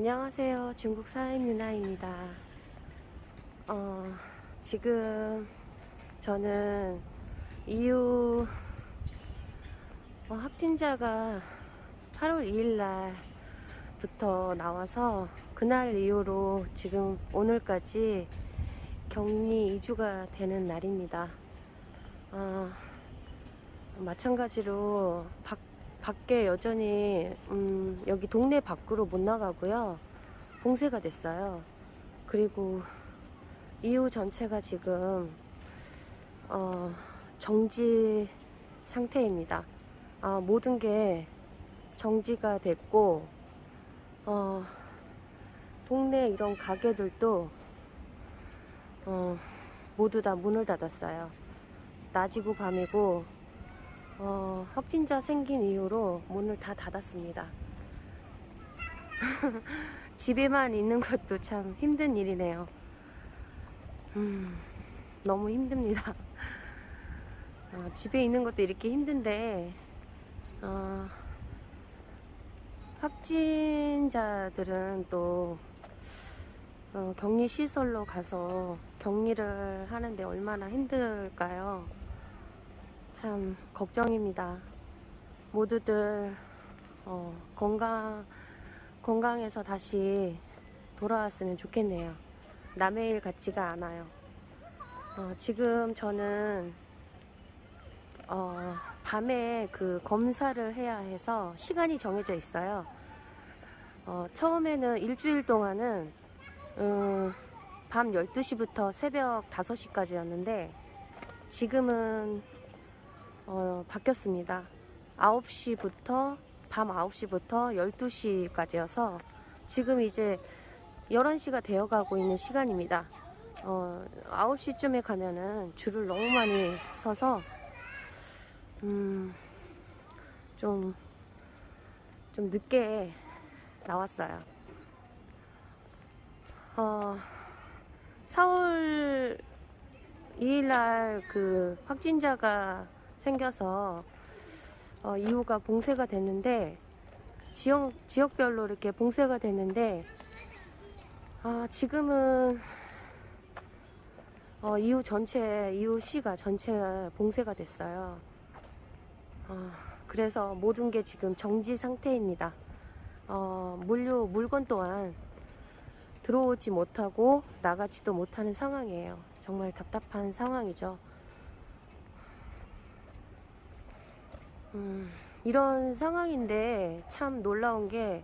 안녕하세요. 중국 사임 유나입니다. 어, 지금 저는 이후 어, 확진자가 8월 2일 날부터 나와서 그날 이후로 지금 오늘까지 격리 2주가 되는 날입니다. 어, 마찬가지로 밖 밖에 여전히 음, 여기 동네 밖으로 못 나가고요. 봉쇄가 됐어요. 그리고 이후 전체가 지금 어, 정지 상태입니다. 아, 모든 게 정지가 됐고 어, 동네 이런 가게들도 어, 모두 다 문을 닫았어요. 낮이고 밤이고 어, 확진자 생긴 이후로 문을 다 닫았습니다. 집에만 있는 것도 참 힘든 일이네요. 음, 너무 힘듭니다. 어, 집에 있는 것도 이렇게 힘든데, 어, 확진자들은 또, 어, 격리 시설로 가서 격리를 하는데 얼마나 힘들까요? 참 걱정입니다. 모두들 어, 건강 건강해서 다시 돌아왔으면 좋겠네요. 남의 일 같지가 않아요. 어, 지금 저는 어, 밤에 그 검사를 해야 해서 시간이 정해져 있어요. 어, 처음에는 일주일 동안은 음, 밤 12시부터 새벽 5시까지였는데 지금은 어, 바뀌었습니다. 9시부터 밤 9시부터 12시까지여서 지금 이제 11시가 되어가고 있는 시간입니다. 어, 9시쯤에 가면은 줄을 너무 많이 서서 음, 좀, 좀 늦게 나왔어요. 어, 4월 2일날 그 확진자가 생겨서 어, 이후가 봉쇄가 됐는데 지역 지역별로 이렇게 봉쇄가 됐는데 아, 지금은 어, 이후 전체 이후 시가 전체 봉쇄가 됐어요. 어, 그래서 모든 게 지금 정지 상태입니다. 어, 물류 물건 또한 들어오지 못하고 나가지도 못하는 상황이에요. 정말 답답한 상황이죠. 음, 이런 상황인데 참 놀라운 게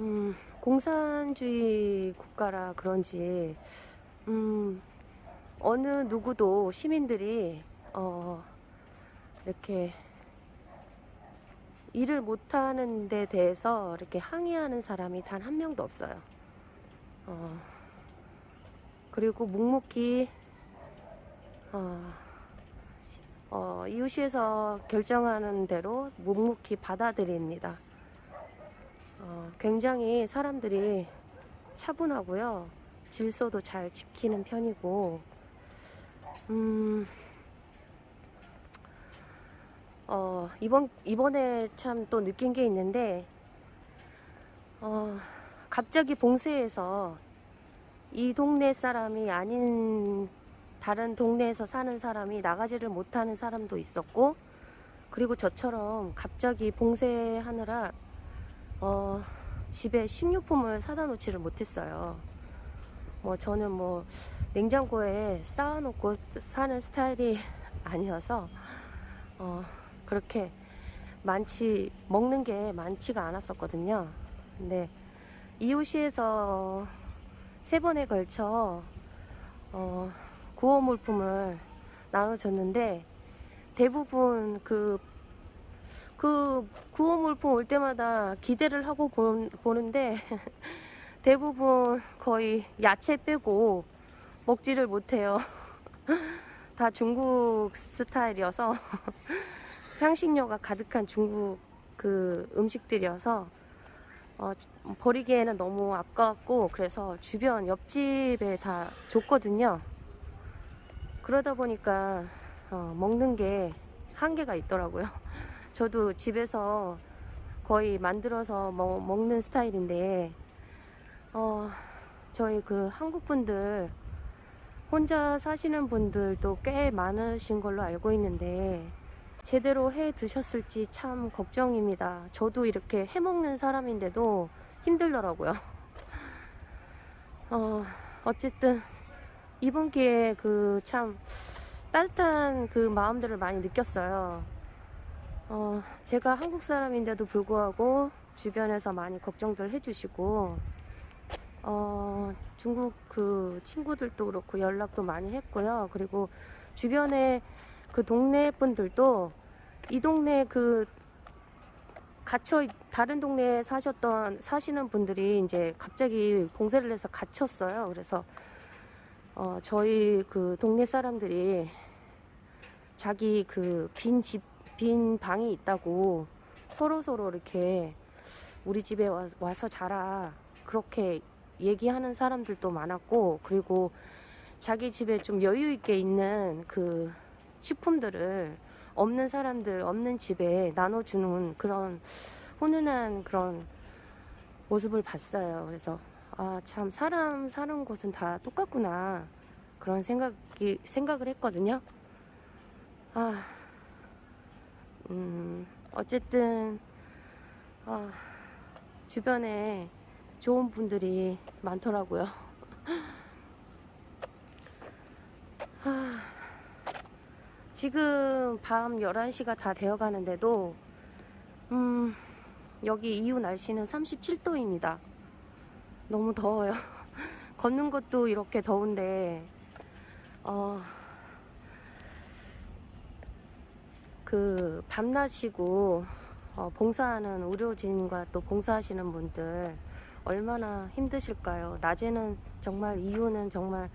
음, 공산주의 국가라 그런지 음, 어느 누구도 시민들이 어, 이렇게 일을 못하는 데 대해서 이렇게 항의하는 사람이 단 한 명도 없어요. 어, 그리고 묵묵히 어, 어, 이웃시에서 결정하는 대로 묵묵히 받아들입니다. 어, 굉장히 사람들이 차분하고요. 질서도 잘 지키는 편이고, 음, 어, 이번, 이번에 참 또 느낀 게 있는데, 어, 갑자기 봉쇄해서 이 동네 사람이 아닌 다른 동네에서 사는 사람이 나가지를 못하는 사람도 있었고 그리고 저처럼 갑자기 봉쇄하느라 어, 집에 식료품을 사다 놓지를 못했어요. 뭐 저는 뭐 냉장고에 쌓아놓고 사는 스타일이 아니어서 어, 그렇게 많지 먹는 게 많지가 않았었거든요. 근데 이웃시에서 세 번에 걸쳐 어, 구호 물품을 나눠줬는데 대부분 그, 그 구호 물품 올 때마다 기대를 하고 보, 보는데 대부분 거의 야채 빼고 먹지를 못해요. 다 중국 스타일이어서 향신료가 가득한 중국 그 음식들이어서 어, 버리기에는 너무 아까웠고 그래서 주변 옆집에 다 줬거든요. 그러다 보니까 어, 먹는 게 한계가 있더라고요. 저도 집에서 거의 만들어서 먹, 먹는 스타일인데 어, 저희 그 한국 분들 혼자 사시는 분들도 꽤 많으신 걸로 알고 있는데 제대로 해 드셨을지 참 걱정입니다. 저도 이렇게 해 먹는 사람인데도 힘들더라고요. 어, 어쨌든 이번 기회에 그 참 따뜻한 그 마음들을 많이 느꼈어요. 어, 제가 한국 사람인데도 불구하고 주변에서 많이 걱정들 해주시고, 어, 중국 그 친구들도 그렇고 연락도 많이 했고요. 그리고 주변에 그 동네 분들도 이 동네 그 갇혀 다른 동네에 사셨던 사시는 분들이 이제 갑자기 봉쇄를 해서 갇혔어요. 그래서 어, 저희 그 동네 사람들이 자기 그 빈 집, 빈 방이 있다고 서로 서로 이렇게 우리 집에 와, 와서 자라 그렇게 얘기하는 사람들도 많았고 그리고 자기 집에 좀 여유 있게 있는 그 식품들을 없는 사람들 없는 집에 나눠주는 그런 훈훈한 그런 모습을 봤어요. 그래서 아 참 사람 사는 곳은 다 똑같구나 그런 생각이 생각을 했거든요. 아, 음, 어쨌든 아, 주변에 좋은 분들이 많더라고요. 아, 지금 밤 11시가 다 되어 가는데도, 음, 여기 이후 날씨는 37도입니다. 너무 더워요. 걷는 것도 이렇게 더운데, 어, 그, 밤낮이고, 어, 봉사하는 의료진과 또 봉사하시는 분들, 얼마나 힘드실까요? 낮에는 정말 이유는 정말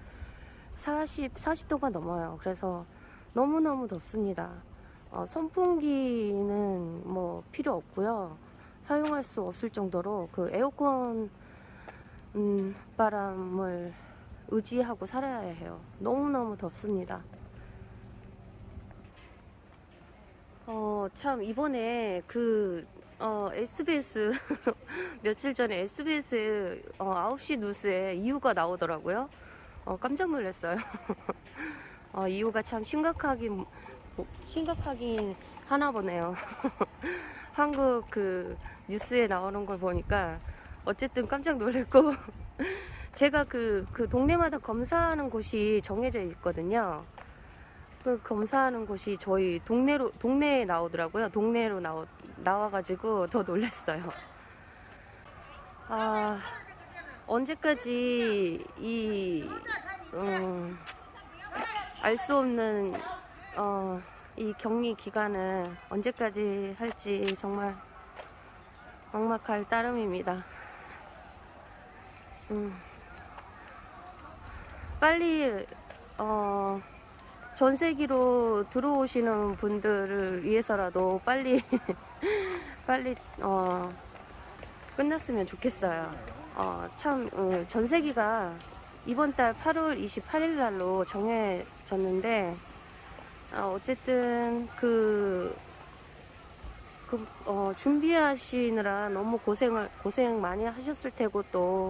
40, 40도가 넘어요. 그래서 너무너무 덥습니다. 어, 선풍기는 뭐 필요 없고요. 사용할 수 없을 정도로 그 에어컨 음, 바람을 의지하고 살아야 해요. 너무너무 덥습니다. 어, 참, 이번에 그, 어, SBS, 며칠 전에 SBS 어, 9시 뉴스에 이유가 나오더라고요. 어, 깜짝 놀랐어요. 어, 이유가 참 심각하긴, 뭐, 심각하긴 하나 보네요. 한국 그 뉴스에 나오는 걸 보니까 어쨌든 깜짝 놀랐고, 제가 그, 그 동네마다 검사하는 곳이 정해져 있거든요. 그 검사하는 곳이 저희 동네로 동네에 나오더라고요. 동네로 나오 나와가지고 더 놀랐어요. 아 언제까지 이 음, 알수 없는 어, 이 격리 기간을 언제까지 할지 정말 막막할 따름입니다. 음, 빨리 어. 전세기로 들어오시는 분들을 위해서라도 빨리 빨리 어 끝났으면 좋겠어요. 어 참 어, 전세기가 이번 달 8월 28일 날로 정해졌는데 어, 어쨌든 그, 그 어, 준비하시느라 너무 고생을 고생 많이 하셨을 테고 또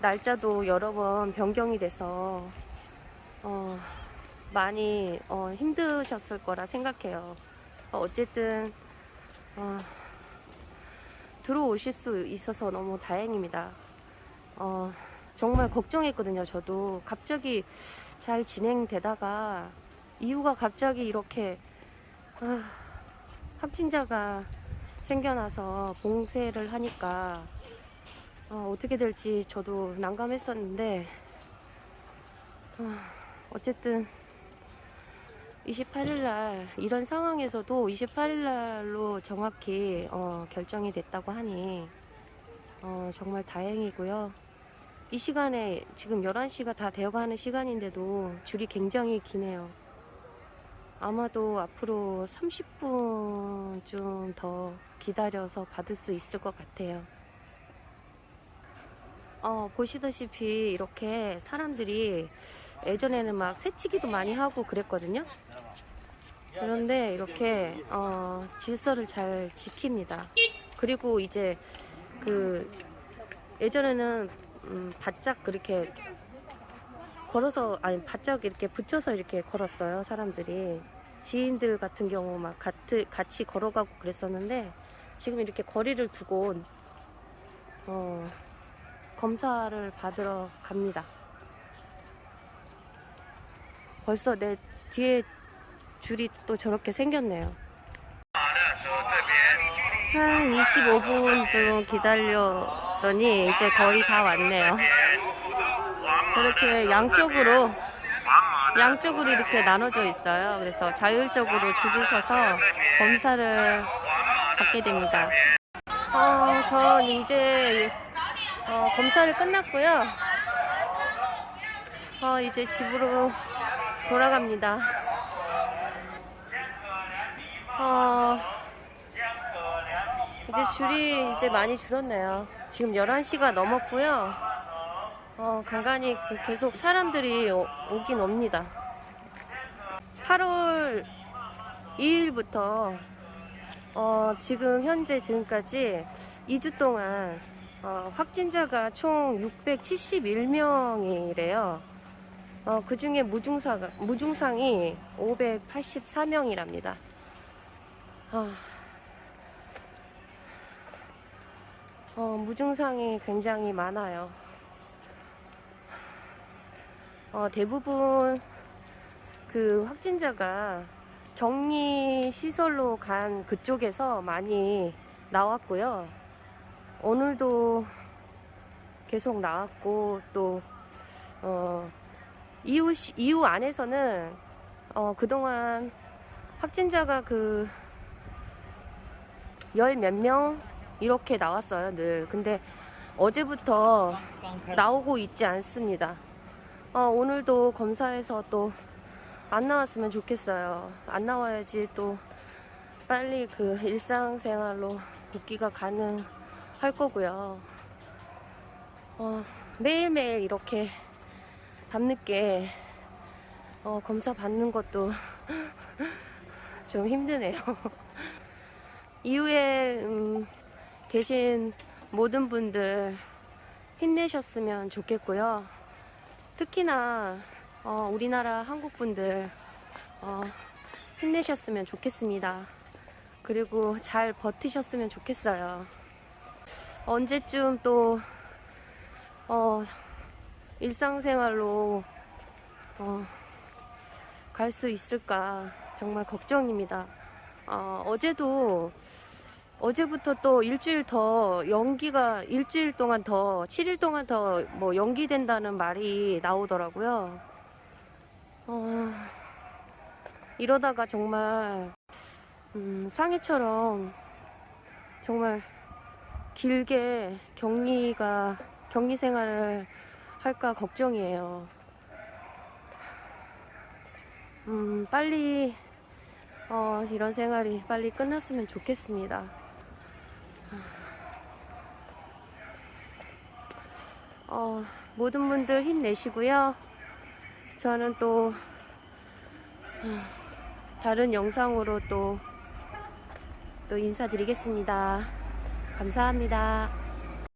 날짜도 여러 번 변경이 돼서 어, 많이 어, 힘드셨을 거라 생각해요. 어, 쨌든 어, 들어오실 수 있어서 너무 다행입니다. 어, 정말 걱정했거든요. 저도 갑자기 잘 진행되다가 이유가 갑자기 이렇게 아, 확진자가 생겨나서 봉쇄를 하니까 어, 떻게 될지 저도 난감했었는데 어, 어쨌든 28일 날 이런 상황에서도 28일 날로 정확히 어, 결정이 됐다고 하니 어, 정말 다행이고요. 이 시간에 지금 11시가 다 되어가는 시간인데도 줄이 굉장히 기네요. 아마도 앞으로 30분 좀 더 기다려서 받을 수 있을 것 같아요. 어, 보시다시피 이렇게 사람들이 예전에는 막 새치기도 많이 하고 그랬거든요. 그런데 이렇게 어, 질서를 잘 지킵니다. 그리고 이제 그 예전에는 음, 바짝 그렇게 걸어서 아니 바짝 이렇게 붙여서 이렇게 걸었어요 사람들이 지인들 같은 경우 막 같이 같이 걸어가고 그랬었는데 지금 이렇게 거리를 두고 어, 검사를 받으러 갑니다. 벌써 내 뒤에 줄이 또 저렇게 생겼네요. 한 25분 좀 기다렸더니 이제 거의 다 왔네요. 저렇게 양쪽으로 양쪽으로 이렇게 나눠져 있어요. 그래서 자율적으로 줄을 서서 검사를 받게 됩니다. 어, 전 이제 어, 검사를 끝났고요. 어, 이제 집으로 돌아갑니다. 어, 이제 줄이 이제 많이 줄었네요. 지금 11시가 넘었고요. 어, 간간히 그 계속 사람들이 오, 오긴 옵니다. 8월 2일부터 어, 지금 현재 지금까지 2주 동안 어, 확진자가 총 671명이래요. 어, 그 중에 무중사가, 무중상이 584명이랍니다. 아, 어, 무증상이 굉장히 많아요. 어, 대부분 그 확진자가 격리 시설로 간 그쪽에서 많이 나왔고요. 오늘도 계속 나왔고 또 어, 이후 시- 이후 안에서는 어, 그동안 확진자가 그 열 몇 명 이렇게 나왔어요 늘. 근데 어제부터 나오고 있지 않습니다. 어, 오늘도 검사해서 또 안 나왔으면 좋겠어요. 안 나와야지 또 빨리 그 일상생활로 복귀가 가능 할 거고요. 어, 매일매일 이렇게 밤늦게 어, 검사 받는 것도 좀 힘드네요. 이후에 음, 계신 모든 분들 힘내셨으면 좋겠고요. 특히나 어, 우리나라 한국 분들 어, 힘내셨으면 좋겠습니다. 그리고 잘 버티셨으면 좋겠어요. 언제쯤 또 어, 일상생활로 어, 갈 수 있을까 정말 걱정입니다. 어, 어제도 어제부터 또 일주일 더 연기가 일주일 동안 더 7일 동안 더 뭐 연기된다는 말이 나오더라고요. 어, 이러다가 정말 음, 상해처럼 정말 길게 격리가 격리 생활을 할까 걱정이에요. 음, 빨리 어, 이런 생활이 빨리 끝났으면 좋겠습니다. 어, 모든 분들 힘내시고요. 저는 또 음, 다른 영상으로 또, 또 인사드리겠습니다. 감사합니다.